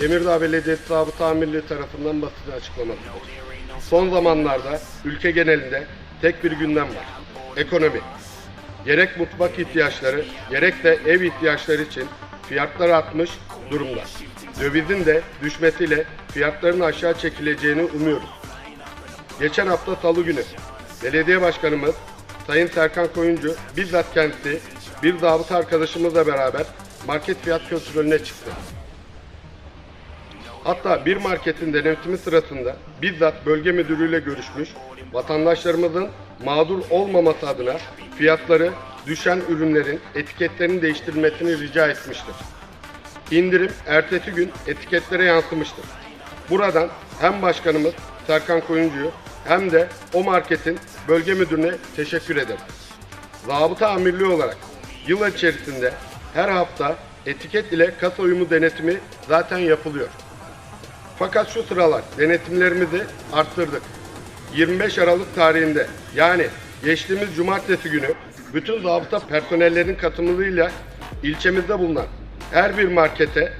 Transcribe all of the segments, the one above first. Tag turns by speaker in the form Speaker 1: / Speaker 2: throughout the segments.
Speaker 1: Emirdağ Belediyesi Zabıta Amirliği tarafından basına açıklamadıdır. Son zamanlarda ülke genelinde tek bir gündem var. Ekonomi. Gerek mutfak ihtiyaçları, gerek de ev ihtiyaçları için fiyatlar artmış durumda. Dövizin de düşmesiyle fiyatların aşağı çekileceğini umuyoruz. Geçen hafta salı günü belediye başkanımız Sayın Serkan Koyuncu bizzat kendisi bir zabıta arkadaşımızla beraber market fiyat kontrolüne çıktı. Hatta bir marketin denetimi sırasında bizzat bölge müdürüyle görüşmüş, vatandaşlarımızın mağdur olmaması adına fiyatları düşen ürünlerin etiketlerinin değiştirilmesini rica etmiştir. İndirim ertesi gün etiketlere yansımıştır. Buradan hem başkanımız Serkan Koyuncu'yu hem de o marketin bölge müdürüne teşekkür ederim. Zabıta amirliği olarak yıl içerisinde her hafta etiket ile kasa uyumu denetimi zaten yapılıyor. Fakat şu sıralar denetimlerimizi arttırdık. 25 Aralık tarihinde yani geçtiğimiz cumartesi günü bütün zabıta personellerin katılımıyla ilçemizde bulunan her bir markete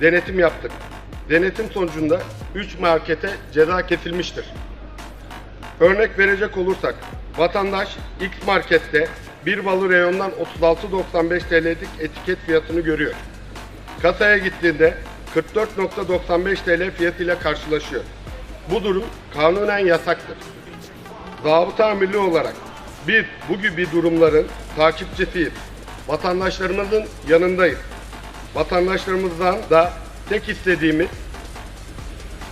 Speaker 1: denetim yaptık. Denetim sonucunda 3 markete ceza kesilmiştir. Örnek verecek olursak vatandaş X markette bir balı reyondan 36.95 TL'lik etiket fiyatını görüyor. Kasaya gittiğinde 44.95 TL fiyatıyla karşılaşıyor. Bu durum kanunen yasaktır. Zabıta amirliği olarak biz bu gibi durumların takipçisiyiz. Vatandaşlarımızın yanındayız. Vatandaşlarımızdan da tek istediğimiz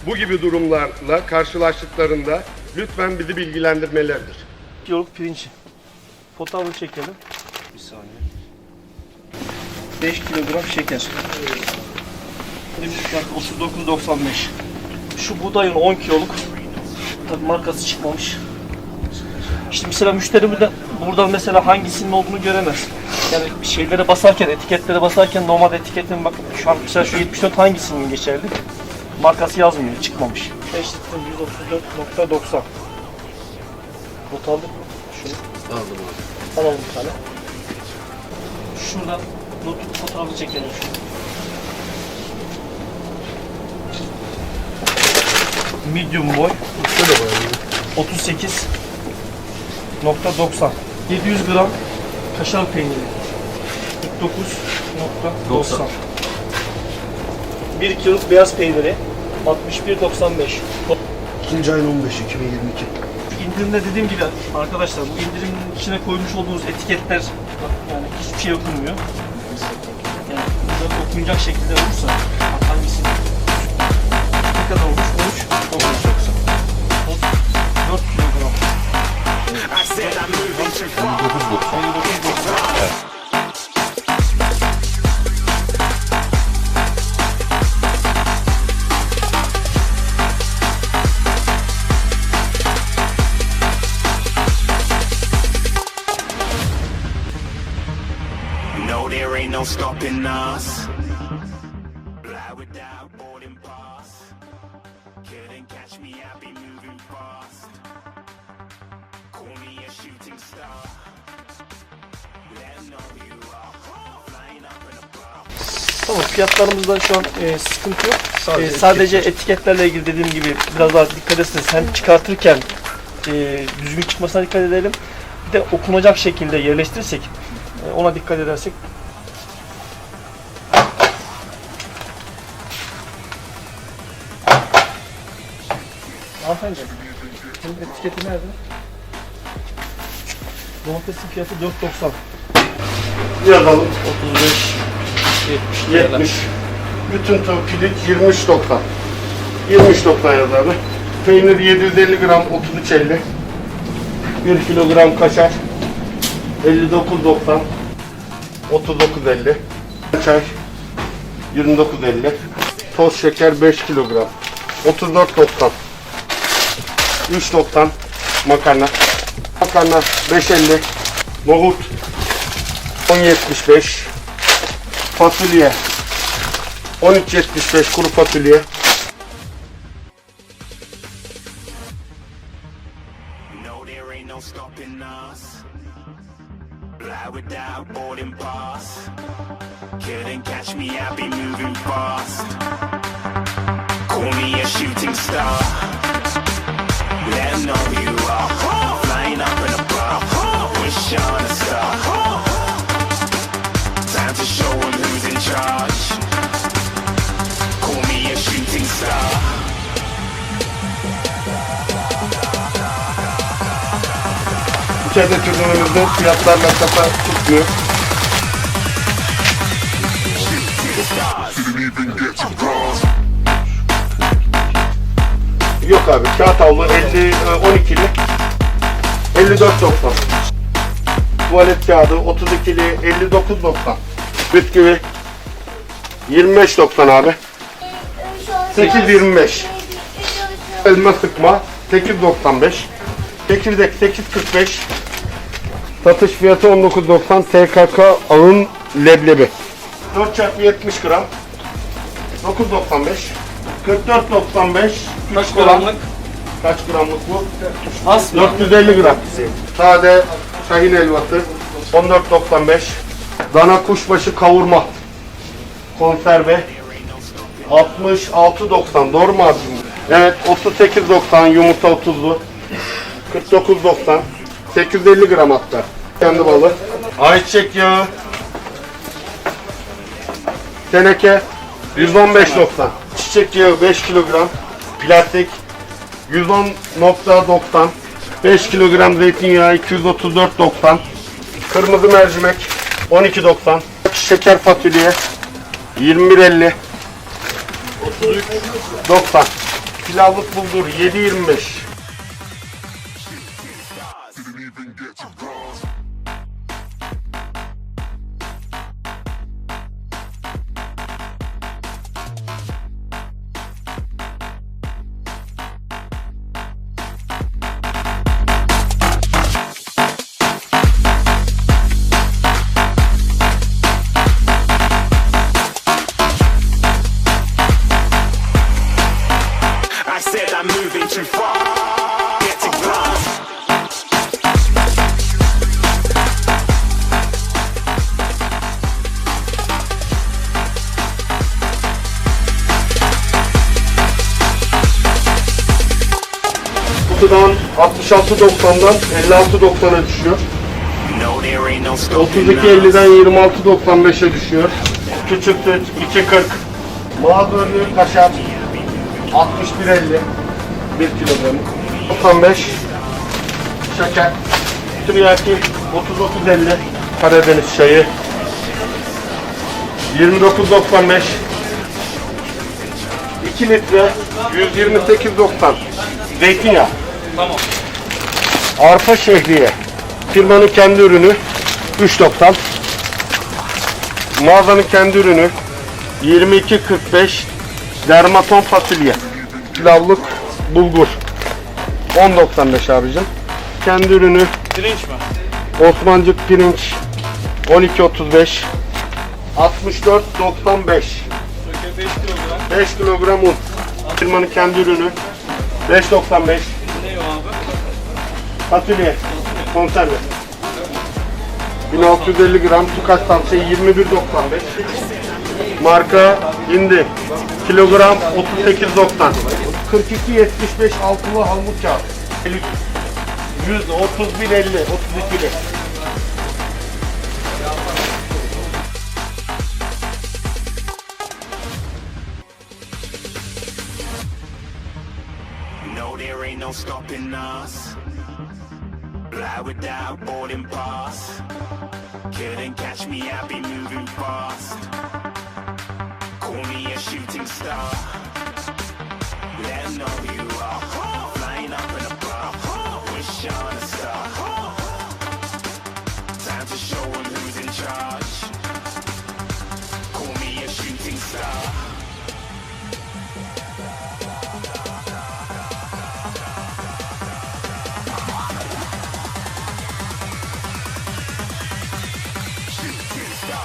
Speaker 1: bu gibi durumlarla karşılaştıklarında lütfen bizi bilgilendirmeleridir.
Speaker 2: Kiloluk pirinç. Fotoğrafını çekelim. Bir saniye. 5 kilogram şeker. Pirinç fiyatı 39.95. Şu buğdayın 10 kiloluk. Tabi markası çıkmamış. İşte mesela müşterimiz de buradan mesela hangisinin olduğunu göremez. Yani şeylere basarken, etiketlere basarken normal etiketin bak şu an mesela şu 74 hangisinin geçerli? Markası yazmıyor, çıkmamış. 5 litre 134.90. Not aldık mı? Şunu.
Speaker 1: Aldım abi.
Speaker 2: Alalım bir tane. Şuradan not fotoğrafı çekelim şunu. Medium boy. 38 nokta 90 700 gram kaşar peyniri. 49 nokta 90 1 kilo beyaz peyniri 61.95
Speaker 3: İkinci ayın 15 2022.
Speaker 2: İndirimde dediğim gibi arkadaşlar bu indirimin içine koymuş olduğunuz etiketler yani hiçbir şey okunmuyor. Yani burada okunacak şekilde olursa
Speaker 4: No, there ain't no stopping us.
Speaker 2: Tamam fiyatlarımızda şu an e, sıkıntı yok.
Speaker 3: Sadece
Speaker 2: E, sadece etiketlerle ilgili dediğim gibi biraz daha dikkat etsiniz. Hem çıkartırken e, düzgün çıkmasına dikkat edelim. Bir de okunacak şekilde yerleştirirsek e, ona dikkat edersek Hanımefendi, bunun etiketi nerede? Domatesin fiyatı 4.90.
Speaker 1: Yazalım.
Speaker 2: 35 70
Speaker 1: 70. Bütün tavuk pirinç 23.90. 23.90 yaz abi. Peynir 750 gram 33.50. 1 kilogram kaşar 59.90. 39.50. Çay 29.50. Toz şeker 5 kilogram 34.90. 3.90 makarna. Makarna 5.50. Nohut 10.75. Fasulye 13.75 kuru fasulye.
Speaker 4: Let know you are. Flying up in a bar. Wish on a
Speaker 1: İçeride ürünümüzde fiyatlarla kafa tutmuyor. Yok abi kağıt havlu 50 e, 12'li 54.90 Tuvalet kağıdı 32'li 59.90 Bisküvi 25.90 abi. 8.25 Elma sıkma 8.95 Çekirdek 8.45 Satış fiyatı 19.90 TKK ağın leblebi 4 çarpı 70 gram 9.95 44.95
Speaker 2: Kaç gramlık?
Speaker 1: Kaç gramlık bu?
Speaker 2: Az mı?
Speaker 1: 450 gram. Sade şahin helvası 14.95. Dana kuşbaşı kavurma. Konserve 66.90. Doğru mu abicim? Evet 38.90 yumurta 30'lu. 49.90. 850 gram hatta. Kendi balı. Ayçiçek yağı. Teneke 115.90. Çiçek yağı 5 kilogram. Plastik 110.90 5 kilogram zeytinyağı 234.90 Kırmızı mercimek 12.90 Şeker fasulye 21.50 90 Pilavlık bulgur 7.25
Speaker 4: I'm moving too far. Get to glass.
Speaker 1: Kutudan 66.90'dan 56.90'a düşüyor
Speaker 4: No, there ain't no stopping
Speaker 1: 32
Speaker 4: us.
Speaker 1: 50'den 26.95'e düşüyor Küçük süt 2.40 Mağdurlu kaşar 61.50 1 kilogram 95 Şeker Tiryaki 39.50 Karadeniz çayı 29.95 2 litre 128.90 Zeytinyağı
Speaker 2: Tamam.
Speaker 1: Arpa şehriye. Firmanın kendi ürünü 3.90. Mağazanın kendi ürünü 22.45. Dermaton fasulye. Pilavlık bulgur 10.95 abicim. Kendi ürünü
Speaker 2: Pirinç mi?
Speaker 1: Osmancık pirinç 12.35. 64.95.
Speaker 2: Öke 5 kilogram.
Speaker 1: 5 kilogram un. Firmanın kendi ürünü 5.95.
Speaker 2: Ne abi?
Speaker 1: Fasulye, konserve. 1650 gram tukaş tavsiye 21.95. Marka indi. Kilogram 38.90. 42.75 altılı hamur kağıt. 131.50 32'li.
Speaker 4: No, there ain't no stopping us. Fly without boarding pass. Couldn't catch me, I be moving fast. Call me a shooting star. Know you are. Flying up in. Wish on a star. Time to show them who's in charge. Call me a shooting star.